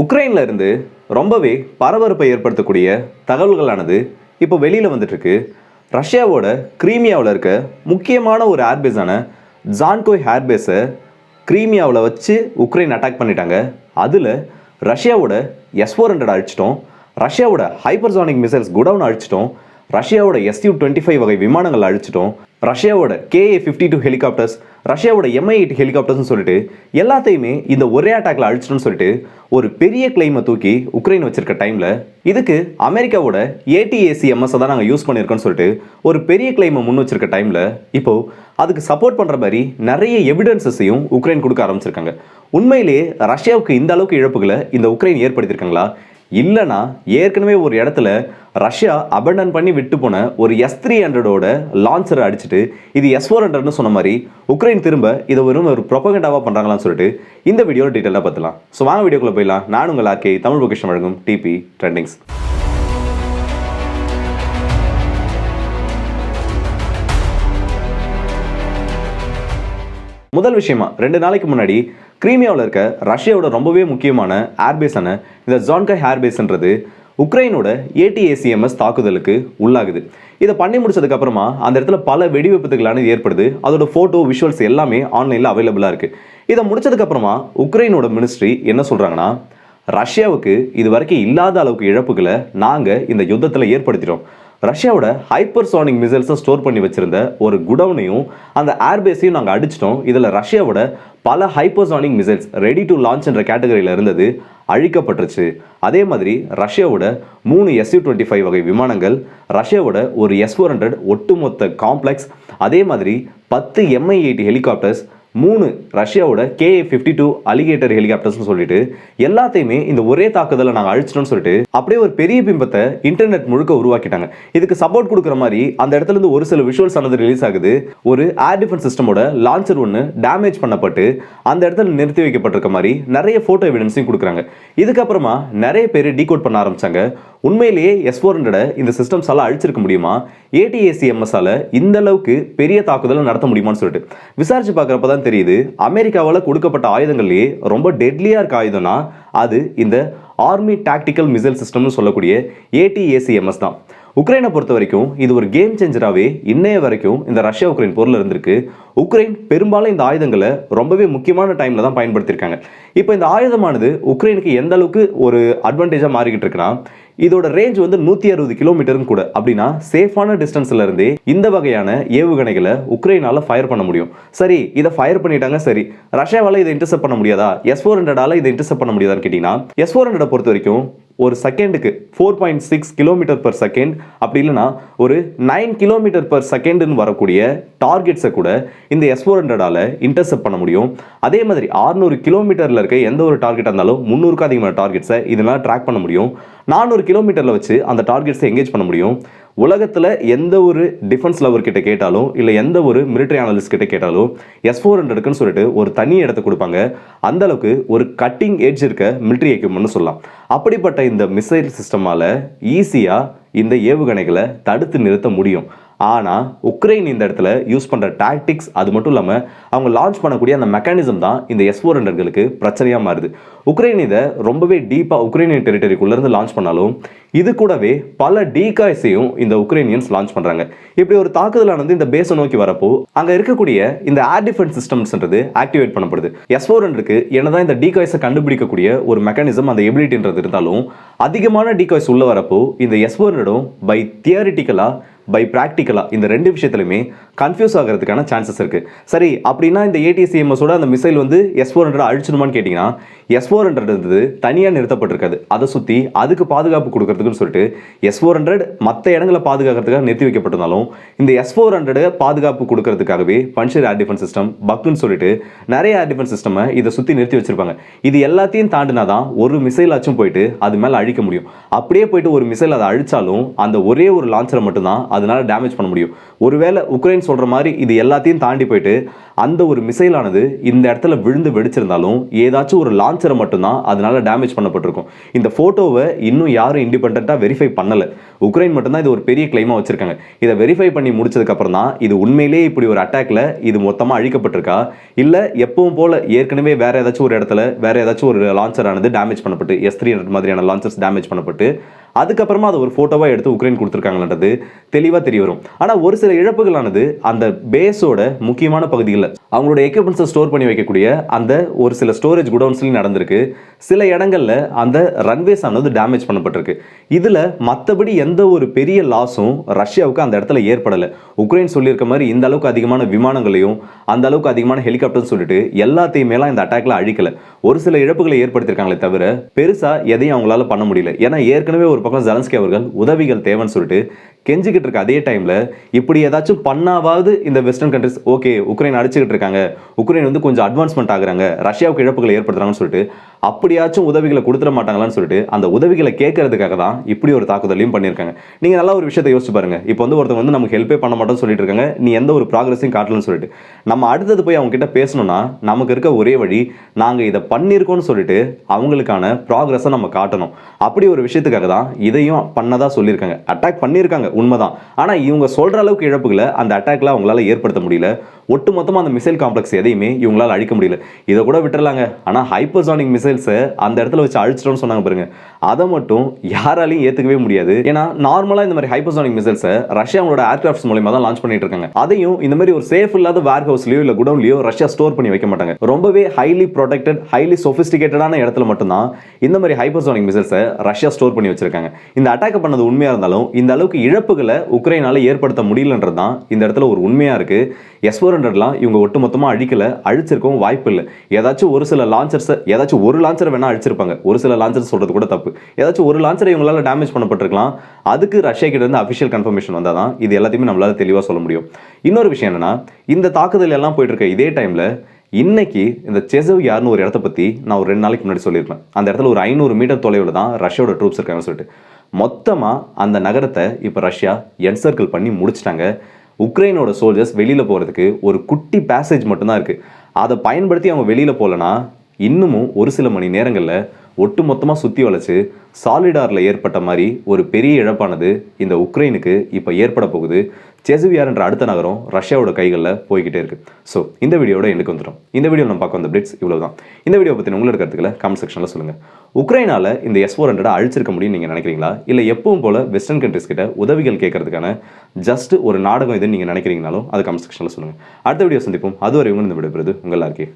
உக்ரைனில் இருந்து ரொம்பவே பரபரப்பை ஏற்படுத்தக்கூடிய தகவல்களானது இப்போ வெளியில் வந்துட்டுருக்கு. ரஷ்யாவோட கிரீமியாவில் இருக்க முக்கியமான ஒரு ஏர்பேஸான ஜான்கோய் ஏர்பேஸை கிரீமியாவில் வச்சு உக்ரைன் அட்டாக் பண்ணிட்டாங்க. அதில் ரஷ்யாவோட எஸ் ஃபோர் ஹண்ட்ரட் அழிச்சிட்டோம். ரஷ்யாவோட ஹைப்பர்சானிக் மிசைல்ஸ் குடவுன் அழிச்சிட்டோம். ரஷ்யாவோட எஸ்யூ டுவெண்ட்டி ஃபைவ் வகை விமானங்கள் அழிச்சிட்டோம். ரஷ்யாவோட கேஏ ஃபிஃப்டி டூ ஹெலிகாப்டர்ஸ் ரஷ்யாவோட எம்ஐ எயிட் ஹெலிகாப்டர்ஸ்னு சொல்லிட்டு எல்லாத்தையுமே இந்த ஒரே அட்டாக்ல அழிச்சிட்டோம்னு சொல்லிட்டு ஒரு பெரிய கிளைமை தூக்கி உக்ரைன் வச்சிருக்க டைமில் இதுக்கு அமெரிக்காவோட ஏடிஏசிஎம்எஸ்ஸை தான் நாங்கள் யூஸ் பண்ணியிருக்கோம்னு சொல்லிட்டு ஒரு பெரிய கிளைமை முன் வச்சிருக்க டைமில் இப்போ அதுக்கு சப்போர்ட் பண்ணுற மாதிரி நிறைய எவிடன்சஸையும் உக்ரைன் கொடுக்க ஆரம்பிச்சிருக்காங்க. உண்மையிலேயே ரஷ்யாவுக்கு இந்த அளவுக்கு இழப்புகளை இந்த உக்ரைன் ஏற்படுத்தியிருக்காங்களா? இல்லைனா ஏற்கனவே ஒரு இடத்துல ரஷ்யா அபண்டன் பண்ணி விட்டு போன ஒரு எஸ் த்ரீ ஹண்ட்ரடோட லான்ச்சரை அடிச்சுட்டு இது எஸ் ஃபோர் ஹண்ட்ரட்னு சொன்ன மாதிரி உக்ரைன் திரும்ப இதை வெறும் ஒரு ப்ரொபகண்டாவாக பண்ணுறாங்களான்னு சொல்லிட்டு இந்த வீடியோவில் டீட்டெயிலாக பார்த்துலாம் ஸோ வாங்க வீடியோக்குள்ளே போயிடலாம். நான் உங்கள் ஆர்கே தமிழ் பொக்கிஷன் வழங்கும் டிபி ட்ரெண்டிங்ஸ் முதல் விஷயமா ரெண்டு நாளைக்கு முன்னாடி கிரீமியாவில் இருக்க ரஷ்யாவோட ரொம்பவே முக்கியமான ஏர்பேஸான இந்த ஜான்கை ஏர்பேஸ்ன்றது உக்ரைனோட ஏடிஏசிஎம்எஸ் தாக்குதலுக்கு உள்ளாகுது. இதை பண்ணி முடிச்சதுக்கப்புறமா அந்த இடத்துல பல வெடி விபத்துகளானது ஏற்படுது. அதோட ஃபோட்டோ விஷுவல்ஸ் எல்லாமே ஆன்லைனில் அவைலபிளாக இருக்குது இதை முடிச்சதுக்கப்புறமா உக்ரைனோட மினிஸ்ட்ரி என்ன சொல்கிறாங்கன்னா ரஷ்யாவுக்கு இது வரைக்கும் இல்லாத அளவுக்கு இழப்புகளை நாங்கள் இந்த யுத்தத்தில் ஏற்படுத்திட்டோம். ரஷ்யாவோட ஹைப்பர்சானிக் மிசைல்ஸை ஸ்டோர் பண்ணி வச்சிருந்த ஒரு குடவுனையும் அந்த ஏர்பேஸையும் நாங்கள் அடிச்சிட்டோம். இதில் ரஷ்யாவோட பல hypersonic missiles ready to launch என்ற கேட்டகரியில் இருந்தது அழிக்கப்பட்டுருச்சு. அதே மாதிரி ரஷ்யாவோட மூணு எஸ்யூ டுவெண்ட்டி ஃபைவ் வகை விமானங்கள் ரஷ்யாவோட ஒரு எஸ் ஃபோர் ஹண்ட்ரட் ஒட்டுமொத்த காம்ப்ளெக்ஸ் அதே மாதிரி பத்து எம்ஐ எயிட்டி ஹெலிகாப்டர்ஸ் மூணு ரஷ்யாவோட கே ஃபிஃப்டி டூ அலிகேட்டர் ஹெலிகாப்டர்ஸ்னு சொல்லிட்டு எல்லாத்தையுமே இந்த ஒரே தாக்குதலை நாங்கள் அழிச்சிட்டோம்னு சொல்லிட்டு அப்படியே ஒரு பெரிய பிம்பத்தை இன்டர்நெட் முழுக்க உருவாக்கிட்டாங்க. இதுக்கு சப்போர்ட் கொடுக்குற மாதிரி அந்த இடத்துல இருந்து ஒரு சில விஷுவல்ஸ் ஆனது ரிலீஸ் ஆகுது. ஒரு ஏர் டிஃபென்ஸ் சிஸ்டமோட லான்ச்சர் ஒன்று டேமேஜ் பண்ணப்பட்டு அந்த இடத்துல நிறுத்தி வைக்கப்பட்டிருக்க மாதிரி நிறைய ஃபோட்டோ எவிடன்ஸையும் கொடுக்குறாங்க. இதுக்கப்புறமா நிறைய பேர் டீகோட் பண்ண ஆரம்பிச்சாங்க. உண்மையிலேயே எஸ் ஃபோர் ஹண்ட்ரட இந்த சிஸ்டம்ஸால் அழிச்சிருக்க முடியுமா? ஏடிஏசிஎம்எஸ்ஸால் இந்த அளவுக்கு பெரிய தாக்குதலை நடத்த முடியுமான்னு சொல்லிட்டு. விசாரிச்சு பார்க்குறப்ப தான் தெரியுது அமெரிக்காவால் கொடுக்கப்பட்ட ஆயுதங்கள்லேயே ரொம்ப டெட்லியாக இருக்க ஆயுதம்னா அது இந்த ஆர்மி டாக்டிக்கல் மிசைல் சிஸ்டம்னு சொல்லக்கூடிய ஏடிஏசிஎம்எஸ் தான். உக்ரைனை பொறுத்த வரைக்கும் இது ஒரு கேம் சேஞ்சராகவே இன்னைய வரைக்கும் இந்த ரஷ்யா உக்ரைன் போரில் இருந்திருக்கு. உக்ரைன் பெரும்பாலும் இந்த ஆயுதங்களை ரொம்பவே முக்கியமான டைமில் தான் பயன்படுத்தியிருக்காங்க. இப்போ இந்த ஆயுதமானது உக்ரைனுக்கு எந்த அளவுக்கு ஒரு அட்வான்டேஜாக மாறிக்கிட்டு இருக்குன்னா இதோட ரேஞ்ச் வந்து நூற்றி அறுபது கிலோமீட்டரும் கூட. அப்படின்னா சேஃபான டிஸ்டன்ஸ்ல இருந்தே இந்த வகையான ஏவுகணைகளை உக்ரைனால ஃபயர் பண்ண முடியும். சரி இதை ஃபயர் பண்ணிட்டாங்க சரி. ரஷ்யாவால் இதை இன்டர்செப்ட் பண்ண முடியாதா? எஸ் ஃபோர் ஹண்ட்ரடால இதை இன்டர்செப்ட் பண்ண முடியாதான்னு கேட்டிங்கன்னா எஸ் ஃபோர் ஹண்ட்ரட் பொறுத்த வரைக்கும் ஒரு செகண்டுக்கு four point six kilometre per second அப்படி இல்லைன்னா ஒரு நைன் கிலோமீட்டர் பர் செகண்டுன்னு வரக்கூடிய டார்கெட்ஸை கூட இந்த எஸ் ஃபோர் ஹண்ட்ரடால் இன்டர்செப்ட் பண்ண முடியும். அதே மாதிரி ஆறுநூறு கிலோமீட்டரில் இருக்க எந்த ஒரு டார்கெட்டாக இருந்தாலும் முந்நூறுக்கு அதிகமான டார்கெட்ஸை இதனால் ட்ராக் பண்ண முடியும். நானூறு கிலோமீட்டரில் வச்சு அந்த டார்கெட்ஸை எங்கேஜ் பண்ண முடியும். உலகத்தில் எந்த ஒரு டிஃபென்ஸ் லவர் கிட்ட கேட்டாலும் இல்லை எந்த ஒரு மிலிட்டரி அனலிஸ்ட் கிட்ட கேட்டாலும் எஸ் ஃபோர் ஹண்ட்ரடுக்குன்னு சொல்லிட்டு ஒரு தனி இடத்த கொடுப்பாங்க. அந்த அளவுக்கு ஒரு கட்டிங் எட்ஜ் இருக்க மிலிட்டரி எக்யூப்மெண்ட்னு சொல்லலாம். அப்படிப்பட்ட இந்த மிசைல் சிஸ்டமால் ஈஸியாக இந்த ஏவுகணைகளை தடுத்து நிறுத்த முடியும். ஆனால் உக்ரைன் இந்த இடத்துல யூஸ் பண்ணுற டாக்டிக்ஸ் அது மட்டும் இல்லாமல் அவங்க லான்ச் பண்ணக்கூடிய அந்த மெக்கானிசம் தான் இந்த எஸ் ஃபோர் ஹண்ட்ரட்களுக்கு பிரச்சனையாக மாறுது. உக்ரைன் இதை ரொம்பவே டீப்பாக உக்ரைனியன் டெரிட்டரிக்குள்ளேருந்து லான்ச் பண்ணாலும் இது கூடவே பல டீகாய்ஸையும் இந்த உக்ரைனியன்ஸ் லான்ச் பண்ணுறாங்க இப்படி ஒரு தாக்குதலானது இந்த பேஸை நோக்கி வரப்போ அங்கே இருக்கக்கூடிய இந்த ஏர் டிஃபென்ஸ் சிஸ்டம்ஸ்ன்றது ஆக்டிவேட் பண்ணப்படுது. எஸ் ஃபோர் ஹண்ட்ருக்கு என்னதான் இந்த டீகாய்ஸை கண்டுபிடிக்கக்கூடிய ஒரு மெக்கானிசம் அந்த எபிலிட்டின்றது இருந்தாலும் அதிகமான டீகாய்ஸ் உள்ளே வரப்போ இந்த எஸ் ஃபோர் ஹண்ட்ரடும் பை தியரிட்டிக்கலாக பை ப்ராக்டிக்கலாக இந்த ரெண்டு விஷயத்துலையுமே கன்ஃபியூஸ் ஆகிறதுக்கான சான்சஸ் இருக்குது சரி அப்படின்னா இந்த ஏடிசிஎம்எஸோட அந்த மிசைல் வந்து எஸ் ஃபோர் ஹண்ட்ரட் அழிச்சிடுமான்னு கேட்டிங்கன்னா எஸ் ஃபோர் ஹண்ட்ரட் இருந்தது தனியாக நிறுத்தப்பட்டிருக்காது. அதை சுற்றி அதுக்கு பாதுகாப்பு கொடுக்கறதுக்குன்னு சொல்லிட்டு எஸ் ஃபோர் ஹண்ட்ரட் மற்ற இடங்களை பாதுகாக்கிறதுக்காக நிறுத்தி வைக்கப்பட்டிருந்தாலும் இந்த எஸ் ஃபோர் ஹண்ட்ரட் பாதுகாப்பு கொடுக்கறதுக்காகவே பன்ஷர் ஏர் டிஃபென்ஸ் சிஸ்டம் பக்குன்னு சொல்லிட்டு நிறைய ஏர் டிஃபென்ஸ் சிஸ்டமை இதை சுற்றி நிறுத்தி வச்சிருப்பாங்க. இது எல்லாத்தையும் தாண்டினா தான் ஒரு மிசைலாச்சும் போயிட்டு அது மேலே அழிக்க முடியும். அப்படியே போயிட்டு ஒரு மிசைல் அதை அழிச்சாலும் அந்த ஒரே ஒரு லான்ச்சரை மட்டும்தான் அதனால டேமேஜ் பண்ண முடியும். ஒருவேளை உக்ரைன் சொல்ற மாதிரி இது எல்லாத்தையும் தாண்டி போயிட்டு அந்த ஒரு மிசைலானது இந்த இடத்துல விழுந்து வெடிச்சிருந்தாலும் ஏதாச்சும் ஒரு லான்ச்சரை மட்டும்தான் அதனால டேமேஜ் பண்ணப்பட்டிருக்கும். இந்த ஃபோட்டோவை இன்னும் யாரும் இண்டிபெண்ட்டாக வெரிஃபை பண்ணலை. உக்ரைன் மட்டும்தான் இது ஒரு பெரிய கிளைமாக வச்சுருக்காங்க. இதை வெரிஃபை பண்ணி முடிச்சதுக்கப்புறம் தான் இது உண்மையிலேயே இப்படி ஒரு அட்டாக்ல இது மொத்தமாக அழிக்கப்பட்டிருக்கா? இல்லை எப்பவும் போல் ஏற்கனவே வேறு ஏதாச்சும் ஒரு இடத்துல வேறு ஏதாச்சும் ஒரு லான்ச்சரானது டேமேஜ் பண்ணப்பட்டு எஸ் த்ரீ மாதிரியான லான்ச்சர்ஸ் டேமேஜ் பண்ணப்பட்டு அதுக்கப்புறமா அதை ஒரு ஃபோட்டோவாக எடுத்து உக்ரைன் கொடுத்துருக்காங்கன்றது தெளிவாக தெரிய வரும். ஆனால் ஒரு சில இழப்புகளானது அந்த பேஸோட முக்கியமான பகுதிகளில் அவங்களோட எக்யூப்மெண்ட்ஸை ஸ்டோர் பண்ணி வைக்கக்கூடிய அந்த ஒரு சில ஸ்டோரேஜ் குடவுன்ஸ்லையும் நடந்திருக்கு. சில இடங்கள்ல அந்த ரன்வேஸ் ஆனது டேமேஜ் பண்ணப்பட்டிருக்கு. இதில் மற்றபடி எந்த ஒரு பெரிய லாஸும் ரஷ்யாவுக்கு அந்த இடத்துல ஏற்படலை. உக்ரைன் சொல்லியிருக்க மாதிரி இந்த அளவுக்கு அதிகமான விமானங்களையும் அந்த அளவுக்கு அதிகமான ஹெலிகாப்டர்னு சொல்லிட்டு எல்லாத்தையுமேலாம் இந்த அட்டாக்ல அழிக்கல. ஒரு சில இழப்புகளை ஏற்படுத்தியிருக்காங்களே தவிர பெருசாக எதையும் அவங்களால பண்ண முடியல. ஏன்னா ஏற்கனவே ஒரு பக்கம் ஜலன்ஸ்கி அவர்கள் உதவிகள் தேவைன்னு சொல்லிட்டு கெஞ்சிக்கிட்டு இருக்க அதே டைமில் இப்படி ஏதாச்சும் பண்ணாவது இந்த வெஸ்டர்ன் கண்ட்ரிஸ் ஓகே உக்ரைன் அடிச்சுக்கிட்டு இருக்காங்க. உக்ரைன் வந்து கொஞ்சம் அட்வான்ஸ்மெண்ட் ஆகுறாங்க. ரஷ்யாவுக்கு இழப்புகளை ஏற்படுத்துறாங்கன்னு சொல்லிட்டு அப்படியாச்சும் உதவிகளை கொடுத்துட மாட்டாங்களான்னு சொல்லிட்டு அந்த உதவிகளை கேட்கறதுக்காக தான் இப்படி ஒரு தாக்குதலையும் பண்ணியிருக்காங்க. நீங்கள் நல்லா ஒரு விஷயத்தை யோசிச்சு பாருங்க. இப்போ வந்து ஒருத்தவங்க வந்து நமக்கு ஹெல்ப்பே பண்ண மாட்டோம்னு சொல்லிட்டு இருக்காங்க. நீ எந்த ஒரு ப்ராக்ரஸையும் காட்டலன்னு சொல்லிட்டு. நம்ம அடுத்தது போய் அவங்க கிட்ட பேசணும்னா நமக்கு இருக்க ஒரே வழி நாங்கள் இதை பண்ணியிருக்கோம்னு சொல்லிட்டு அவங்களுக்கான ப்ராக்ரஸை நம்ம காட்டணும். அப்படி ஒரு விஷயத்துக்காக தான் இதையும் பண்ணதாக சொல்லியிருக்காங்க. அட்டாக் பண்ணியிருக்காங்க உண்மைதான். ஆனால் இவங்க சொல்கிற அளவுக்கு இழப்புகளை அந்த அட்டாக்ல அவங்களால ஏற்படுத்த முடியல. ஒட்டு மொத்தமாக அந்த மிசைல் காம்ப்ளெக்ஸ் எதையுமே இவங்களால் அழிக்க முடியல. இதை கூட விட்டுறலாங்க. ஆனால் ஹைப்பர்சானிக் மிசைல்ஸை அந்த இடத்துல வச்சு அழிச்சிட்டோம்னு சொன்னாங்க பாருங்க. அதை மட்டும் யாராலையும் ஏற்றுக்கவே முடியாது. ஏன்னா நார்மலாக இந்த மாதிரி ஹைப்பர்சானிக் மிசைல்ஸை ரஷ்யா அவங்களோட ஏர்கிராஃப்ட்ஸ் மூலயமா தான் லான்ச் பண்ணிட்டு இருக்காங்க. அதையும் இந்த மாதிரி ஒரு சேஃப் இல்லாத வேர் ஹவுஸ்லையோ இல்லை குடவுன்லையோ ரஷ்யா ஸ்டோர் பண்ணி வைக்க மாட்டாங்க. ரொம்பவே ஹைலி ப்ரொடெக்டட் ஹைலி சொஃபிஸ்டிகேட்டடான இடத்துல மட்டும்தான் இந்த மாதிரி ஹைப்பர்சானிக் மிசைல்ஸை ரஷ்யா ஸ்டோர் பண்ணி வச்சிருக்காங்க. இந்த அட்டாக் பண்ணது உண்மையாக இருந்தாலும் இந்த அளவுக்கு இழப்புகளை உக்ரைனால ஏற்படுத்த முடியலன்றது தான் இந்த இடத்துல ஒரு உண்மையாக இருக்குது எஸ் ஹண்ட்ரட்லாம் இவங்க ஒட்டு மொத்தமாக அழிக்கல அழிச்சிருக்கவும் வாய்ப்பு இல்லை ஏதாச்சும் ஒரு சில லான்ச்சர்ஸை ஏதாச்சும் ஒரு லான்ச்சரை வேணால் அழிச்சிருப்பாங்க. ஒரு சில லான்ச்சர் சொல்றது கூட தப்பு. ஏதாச்சும் ஒரு லான்ச்சரை இவங்களால டேமேஜ் பண்ணப்பட்டிருக்கலாம். அதுக்கு ரஷ்யா கிட்ட இருந்து அஃபிஷியல் கன்ஃபர்மேஷன் வந்தால் தான் இது எல்லாத்தையுமே நம்மளால தெளிவாக சொல்ல முடியும். இன்னொரு விஷயம் என்னன்னா இந்த தாக்குதல் எல்லாம் போயிட்டு இருக்க இதே டைமில் இன்னைக்கு இந்த செசவ் யாருன்னு ஒரு இடத்த பற்றி நான் ஒரு ரெண்டு நாளைக்கு முன்னாடி சொல்லியிருப்பேன். அந்த இடத்துல ஒரு ஐநூறு மீட்டர் தொலைவில் தான் ரஷ்யாவோட ட்ரூப்ஸ் இருக்காங்கன்னு சொல்லிட்டு. மொத்தமாக அந்த நகரத்தை இப்போ ரஷ்யா என்சர்க்கிள் பண்ணி முடிச்சிட்டாங்க. உக்ரைனோட சோல்ஜர்ஸ் வெளியில் போகிறதுக்கு ஒரு குட்டி பேசேஜ் மட்டும்தான் இருக்குது அதை பயன்படுத்தி அவங்க வெளியில் போகலன்னா இன்னமும் ஒரு சில மணி நேரங்களில் ஒட்டு மொத்தமாக சுற்றி வளைச்சு சாலிடாரில் ஏற்பட்ட மாதிரி ஒரு பெரிய இழப்பானது இந்த உக்ரைனுக்கு இப்போ ஏற்பட போகுது. செசுவியார்ன்ற அடுத்த நகரம் ரஷ்யாவோட கைகளில் போய்கிட்டே இருக்குது ஸோ இந்த வீடியோட எனக்கு வந்துடும் இந்த வீடியோ நம்ம பார்க்க வந்த பிரிட்ஸ் இவ்வளோ தான் இந்த வீடியோ பற்றி உங்களோட கருத்துக்களை கமெண்ட் செக்ஷனில் சொல்லுங்கள் உக்ரைனால இந்த எஸ் ஃபோர் ஹண்ட்ரட் அழிச்சிருக்க முடியும் நீங்கள் நினைக்கிறீங்களா? இல்லை எப்பவும் போல வெஸ்டர்ன் கண்ட்ரிஸ் கிட்ட உதவிகள் கேட்கறதுக்கான ஜஸ்ட் ஒரு நாடகம் இதுன்னு நீங்கள் நினைக்கிறீங்கனாலும் அது கமெண்ட் செக்ஷனில் சொல்லுங்கள் அடுத்த வீடியோ சந்திப்போம். அதுவரை உங்க இந்த விடைபெறுது உங்கள் எல்லாருக்கே